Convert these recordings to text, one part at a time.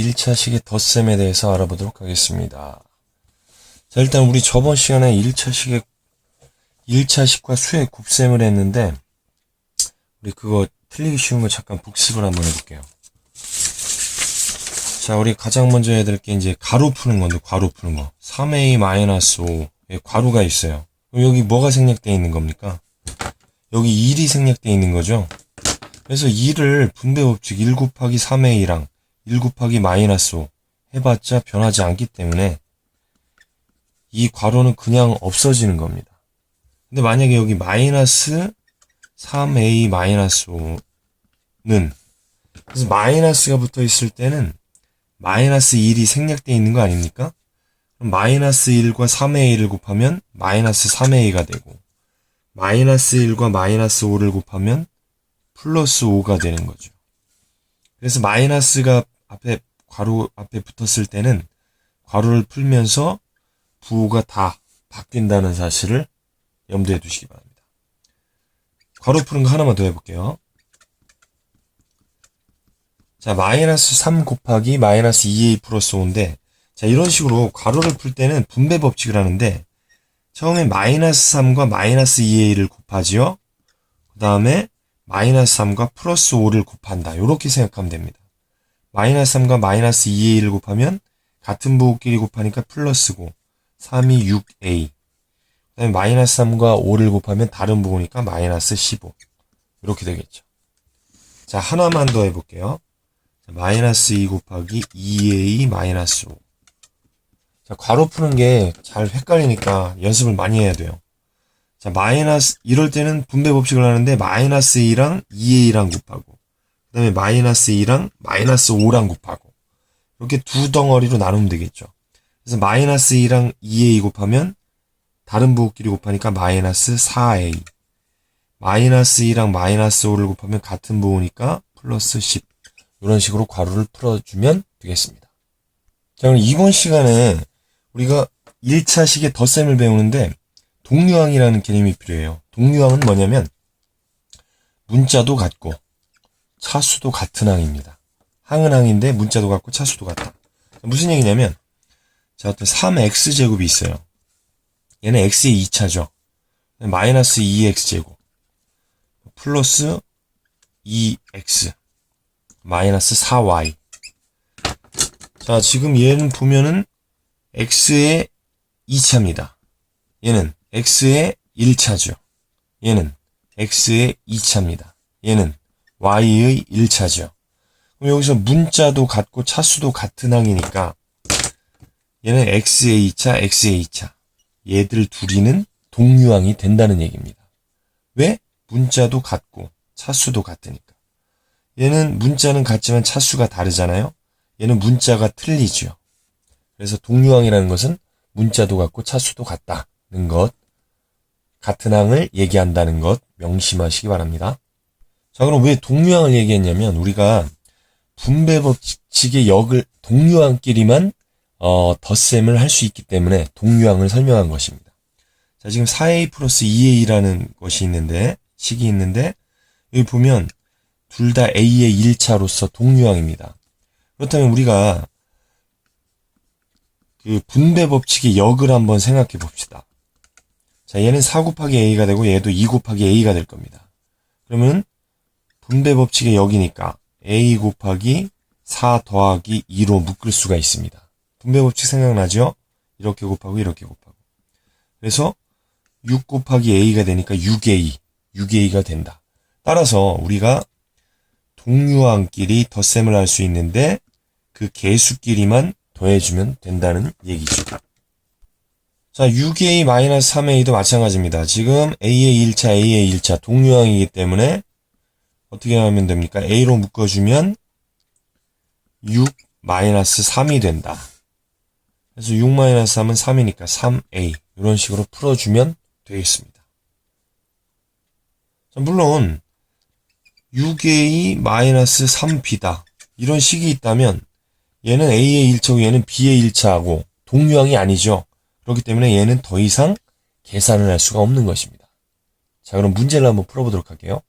1차식의 덧셈에 대해서 알아보도록 하겠습니다. 자, 일단 우리 저번 시간에 1차식의 1차 식과 수의 곱셈을 했는데 우리 그거 틀리기 쉬운 거 잠깐 복습을 한번 해볼게요. 자, 우리 가장 먼저 해야 될 게 이제 가로 푸는 건데, 가로 푸는 거. 3a-5에 괄호가 있어요. 그럼 여기 뭐가 생략되어 있는 겁니까? 여기 1이 생략되어 있는 거죠? 그래서 2를 분배 법칙 1 곱하기 3a랑 1 곱하기 마이너스 5 해봤자 변하지 않기 때문에 이 괄호는 그냥 없어지는 겁니다. 근데 만약에 여기 마이너스 3a 마이너스 5는 그래서 마이너스가 붙어 있을 때는 마이너스 1이 생략되어 있는 거 아닙니까? 그럼 마이너스 1과 3의 1을 곱하면 마이너스 3의 2가 되고 마이너스 1과 마이너스 5를 곱하면 플러스 5가 되는 거죠. 그래서 마이너스가 앞에 괄호 앞에 붙었을 때는 괄호를 풀면서 부호가 다 바뀐다는 사실을 염두에 두시기 바랍니다. 괄호 푸는 거 하나만 더 해볼게요. 자, 마이너스 3 곱하기 마이너스 2a 플러스 5인데, 자, 이런 식으로 괄호를 풀 때는 분배 법칙을 하는데, 처음에 마이너스 3과 마이너스 2a를 곱하지요. 그 다음에 마이너스 3과 플러스 5를 곱한다. 이렇게 생각하면 됩니다. 마이너스 3과 마이너스 2a를 곱하면 같은 부호끼리 곱하니까 플러스고 3이 6a 그 다음에 마이너스 3과 5를 곱하면 다른 부호니까 마이너스 15 이렇게 되겠죠. 자 하나만 더 해볼게요. 자, 마이너스 2 곱하기 2a 마이너스 5 자, 괄호 푸는 게 잘 헷갈리니까 연습을 많이 해야 돼요. 자, 마이너스, 이럴 때는 분배 법칙을 하는데, 마이너스 2랑 2a랑 곱하고, 그 다음에 마이너스 2랑 마이너스 5랑 곱하고, 이렇게 두 덩어리로 나누면 되겠죠. 그래서 마이너스 2랑 2a 곱하면, 다른 부호끼리 곱하니까 마이너스 4a. 마이너스 2랑 마이너스 5를 곱하면 같은 부호니까 플러스 10. 이런 식으로 괄호를 풀어주면 되겠습니다. 자, 그럼 이번 시간에 우리가 1차 식의 덧셈을 배우는데, 동류항이라는 개념이 필요해요. 동류항은 뭐냐면 문자도 같고 차수도 같은 항입니다. 항은 항인데 문자도 같고 차수도 같다. 무슨 얘기냐면 자 어떤 3x제곱이 있어요. 얘는 x의 2차죠. 마이너스 2x제곱 플러스 2x 마이너스 4y 자 지금 얘는 보면은 x의 2차입니다. 얘는 x의 1차죠. 얘는 x의 2차입니다. 얘는 y의 1차죠. 그럼 여기서 문자도 같고 차수도 같은 항이니까 얘는 x의 2차, x의 2차. 얘들 둘이는 동류항이 된다는 얘기입니다. 왜? 문자도 같고 차수도 같으니까. 얘는 문자는 같지만 차수가 다르잖아요. 얘는 문자가 틀리죠. 그래서 동류항이라는 것은 문자도 같고 차수도 같다는 것, 같은 항을 얘기한다는 것 명심하시기 바랍니다. 자, 그럼 왜 동류항을 얘기했냐면 우리가 분배 법칙의 역을 동류항끼리만 어, 덧셈을 할 수 있기 때문에 동류항을 설명한 것입니다. 자, 지금 4a 플러스 2a라는 것이 있는데 식이 있는데 여기 보면 둘 다 a의 1차로서 동류항입니다. 그렇다면 우리가 그 분배 법칙의 역을 한번 생각해 봅시다. 자, 얘는 4 곱하기 a가 되고 얘도 2 곱하기 a가 될 겁니다. 그러면 분배 법칙의 역이니까 a 곱하기 4 더하기 2로 묶을 수가 있습니다. 분배 법칙 생각나죠? 이렇게 곱하고 이렇게 곱하고. 그래서 6 곱하기 a가 되니까 6a, 6a가 된다. 따라서 우리가 동류항끼리 덧셈을 할 수 있는데 그 개수끼리만 더해주면 된다는 얘기죠. 자, 6a-3a도 마찬가지입니다. 지금 a의 1차, a의 1차 동류항이기 때문에 어떻게 하면 됩니까? a로 묶어주면 6-3이 된다. 그래서 6-3은 3이니까 3a 이런 식으로 풀어주면 되겠습니다. 자, 물론 6a-3b다. 이런 식이 있다면 얘는 a의 1차고 얘는 b의 1차하고 동류항이 아니죠. 그렇기 때문에 얘는 더 이상 계산을 할 수가 없는 것입니다. 자, 그럼 문제를 한번 풀어보도록 할게요.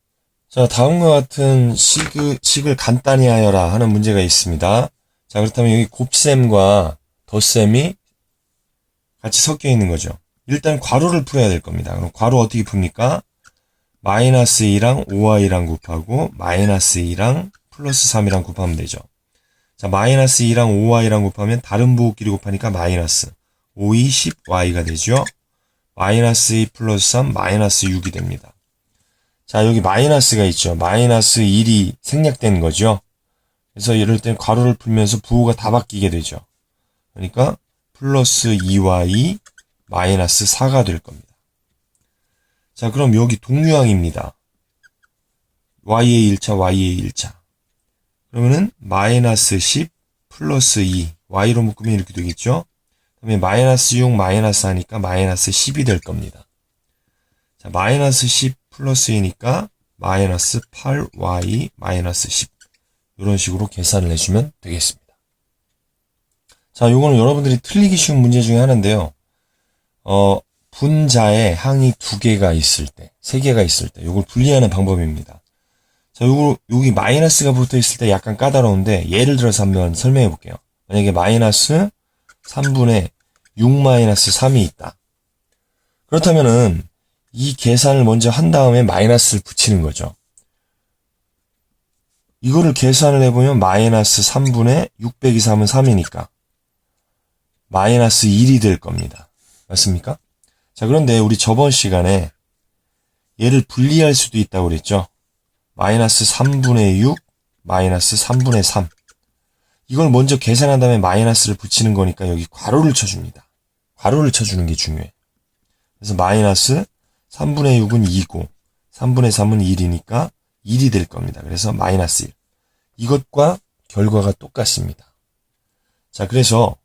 자, 다음과 같은 식을, 식을 간단히 하여라 하는 문제가 있습니다. 자, 그렇다면 여기 곱셈과 덧셈이 같이 섞여 있는 거죠. 일단 괄호를 풀어야 될 겁니다. 그럼 괄호 어떻게 풉니까? 마이너스 2랑 5i랑 곱하고 마이너스 2랑 플러스 3이랑 곱하면 되죠. 자, 마이너스 2랑 5i랑 곱하면 다른 부호끼리 곱하니까 마이너스 5, 2, 10y가 되죠. 마이너스 2 플러스 3 마이너스 6이 됩니다. 자, 여기 마이너스가 있죠. 마이너스 1이 생략된 거죠. 그래서 이럴 땐 괄호를 풀면서 부호가 다 바뀌게 되죠. 그러니까 플러스 2y 마이너스 4가 될 겁니다. 자, 그럼 여기 동류항입니다. y의 1차, y의 1차. 그러면은 마이너스 10 플러스 2 y로 묶으면 이렇게 되겠죠. 그다음에 마이너스 6 마이너스 하니까 마이너스 10이 될 겁니다. 자, 마이너스 10 플러스 2니까 마이너스 8y 마이너스 10 이런 식으로 계산을 해주면 되겠습니다. 자, 요거는 여러분들이 틀리기 쉬운 문제 중에 하나인데요. 어, 분자에 항이 두 개가 있을 때, 세 개가 있을 때, 요걸 분리하는 방법입니다. 자, 요거, 여기 마이너스가 붙어 있을 때 약간 까다로운데, 예를 들어서 한번 설명해 볼게요. 만약에 마이너스 3분의 6 마이너스 3이 있다. 그렇다면은, 이 계산을 먼저 한 다음에 마이너스를 붙이는 거죠. 이거를 계산을 해보면 마이너스 3분의 6 빼기 3은 3이니까 마이너스 1이 될 겁니다. 맞습니까? 자, 그런데 우리 저번 시간에 얘를 분리할 수도 있다고 그랬죠? 마이너스 3분의 6, 마이너스 3분의 3. 이걸 먼저 계산한 다음에 마이너스를 붙이는 거니까 여기 괄호를 쳐줍니다. 괄호를 쳐주는 게 중요해. 그래서 마이너스 3분의 6은 2고, 3분의 3은 1이니까 1이 될 겁니다. 그래서 마이너스 1. 이것과 결과가 똑같습니다. 자, 그래서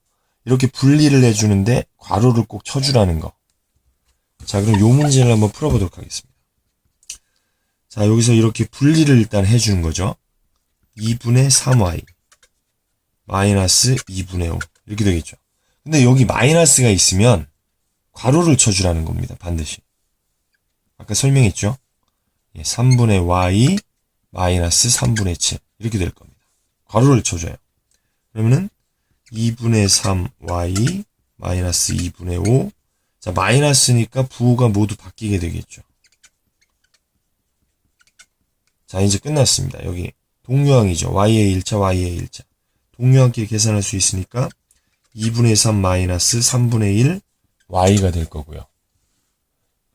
이렇게 분리를 해주는데 괄호를 꼭 쳐주라는 거. 자, 그럼 요 문제를 한번 풀어보도록 하겠습니다. 자, 여기서 이렇게 분리를 일단 해주는 거죠. 2분의 3y 마이너스 2분의 5 이렇게 되겠죠. 근데 여기 마이너스가 있으면 괄호를 쳐주라는 겁니다. 반드시. 아까 설명했죠. 3분의 y 마이너스 3분의 7 이렇게 될 겁니다. 괄호를 쳐줘요. 그러면은 2분의 3y 마이너스 2분의 5 자, 마이너스니까 부호가 모두 바뀌게 되겠죠. 자, 이제 끝났습니다. 여기 동류항이죠. y의 1차, y의 1차. 동류항끼리 계산할 수 있으니까 2분의 3 마이너스 3분의 1 y가 될 거고요.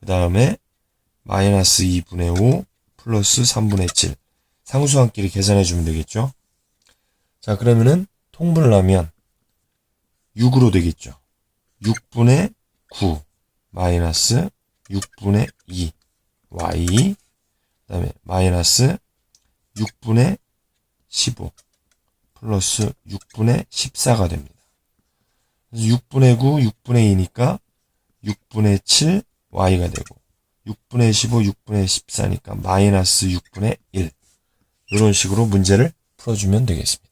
그 다음에 마이너스 2분의 5 플러스 3분의 7 상수항끼리 계산해 주면 되겠죠. 자, 그러면은 통분을 하면 6으로 되겠죠. 6분의 9 마이너스 6분의 2 y 그 다음에 마이너스 6분의 15 플러스 6분의 14가 됩니다. 그래서 6분의 9, 6분의 2니까 6분의 7 y가 되고 6분의 15, 6분의 14니까 마이너스 6분의 1 이런 식으로 문제를 풀어주면 되겠습니다.